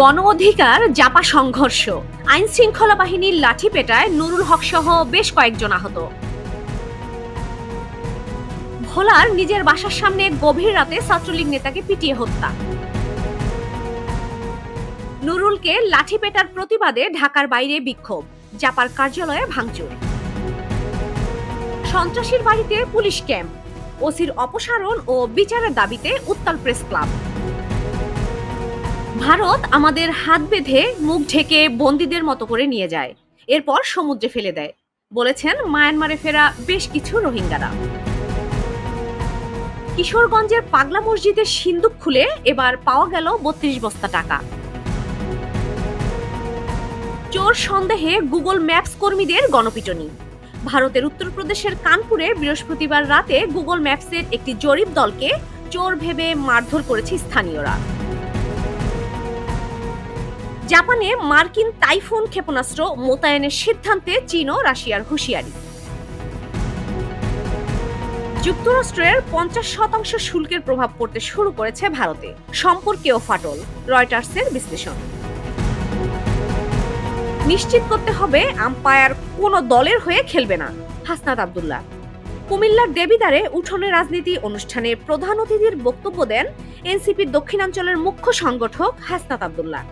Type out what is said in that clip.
গণ অধিকার জাপা সংঘর্ষ। আইন শৃঙ্খলা বাহিনীর লাঠি পেটায় নুরুল হক সহ বেশ কয়েকজন আহত। ভোলার নিজের বাসার সামনে গভীর রাতে ছাত্রলীগ নেতাকে পিটিয়ে হত্যা। নুরুলকে লাঠি পেটার প্রতিবাদে ঢাকার বাইরে বিক্ষোভ, জাপার কার্যালয়ে ভাঙচুর। সন্ত্রাসীর বাড়িতে পুলিশ ক্যাম্প, ওসির অপসারণ ও বিচারের দাবিতে উত্তাল প্রেস ক্লাব। ভারত আমাদের হাত বেঁধে মুখ ঢেকে বন্দীদের মতো করে নিয়ে যায়। এরপর সমুদ্রে ফেলে দেয়। বলেছেন মায়ানমারে ফেরা বেশ কিছু রোহিঙ্গারা। কিশোরগঞ্জের পাগলা মসজিদের সিন্দুক খুলে এবার পাওয়া গেল বত্রিশ বস্তা টাকা। চোর সন্দেহে গুগল ম্যাপস কর্মীদের গণপিটনি। ভারতের উত্তরপ্রদেশের কানপুরে বৃহস্পতিবার রাতে গুগল ম্যাপসের একটি জরিপ দলকে চোর ভেবে মারধর করেছে স্থানীয়রা। জাপানে মার্কিন টাইফুন ক্ষেপণাস্ত্র মোতায়েনের সিদ্ধান্তে চীন ও রাশিয়ার হুঁশিয়ারি। যুক্তরাষ্ট্রের পঞ্চাশ শতাংশ শুল্কের প্রভাব পড়তে শুরু করেছে ভারতে। সম্পর্কেও ফাটল, রয়টার্সের বিশ্লেষণ। নিশ্চিত করতে হবে আম্পায়ার কোন দলের হয়ে খেলবে না, হাসনাত আবদুল্লাহ। কুমিল্লার দেবিদারে উঠোনে রাজনীতি অনুষ্ঠানে প্রধান অতিথির বক্তব্য দেন এনসিপির দক্ষিণাঞ্চলের মুখ্য সংগঠক হাসনাত আব্দুল্লাহ।